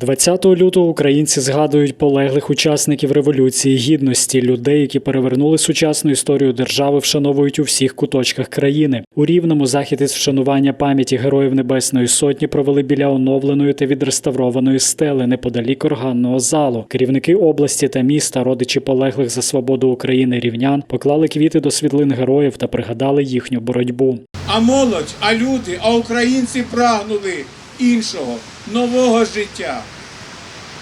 20 лютого українці згадують полеглих учасників революції гідності, людей, які перевернули сучасну історію держави, вшановують у всіх куточках країни. У рівному захід із вшанування пам'яті героїв Небесної Сотні провели біля оновленої та відреставрованої стели неподалік органного залу. Керівники області та міста, родичі полеглих за свободу України рівнян, поклали квіти до світлин героїв та пригадали їхню боротьбу. А молодь, а люди, а українці прагнули іншого, нового життя.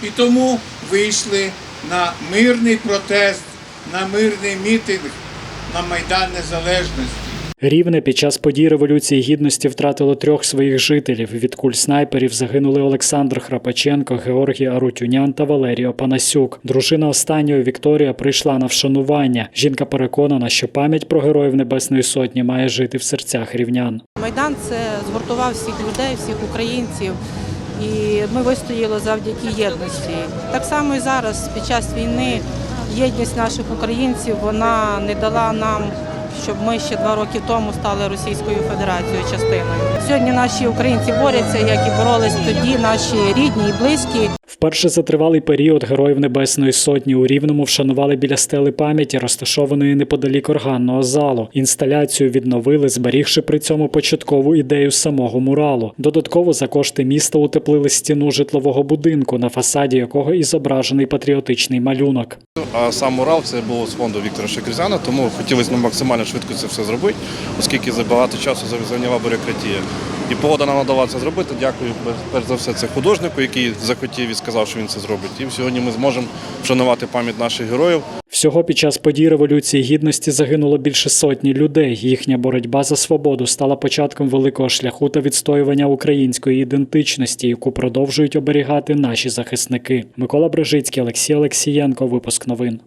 І тому вийшли на мирний протест, на мирний мітинг на Майдан Незалежності. Рівне під час подій Революції Гідності втратило трьох своїх жителів. Від куль снайперів загинули Олександр Храпаченко, Георгій Арутюнян та Валерій Опанасюк. Дружина останнього Вікторія прийшла на вшанування. Жінка переконана, що пам'ять про героїв Небесної Сотні має жити в серцях рівнян. Майдан це згуртував всіх людей, всіх українців, і ми вистояли завдяки єдності. Так само і зараз, під час війни, єдність наших українців вона не дала нам, щоб ми ще два роки тому стали Російською Федерацією частиною. Сьогодні наші українці борються, як і боролись тоді, наші рідні і близькі. Вперше за тривалий період героїв Небесної Сотні у Рівному вшанували біля стели пам'яті, розташованої неподалік органного залу. Інсталяцію відновили, зберігши при цьому початкову ідею самого муралу. Додатково за кошти міста утеплили стіну житлового будинку, на фасаді якого і зображений патріотичний малюнок. А сам мурал це було з фонду Віктора Шекрізяна, тому хотілося максимально швидко це все зробити, оскільки за багато часу зайняла бюрократія. І погода нам надала це зробити. Дякую перш за все це художнику, який захотів і сказав, що він це зробить. І сьогодні ми зможемо вшанувати пам'ять наших героїв. Всього під час подій Революції Гідності загинуло більше сотні людей. Їхня боротьба за свободу стала початком великого шляху та відстоювання української ідентичності, яку продовжують оберігати наші захисники. Микола Брижицький, Олексій Олексієнко. Випуск новин.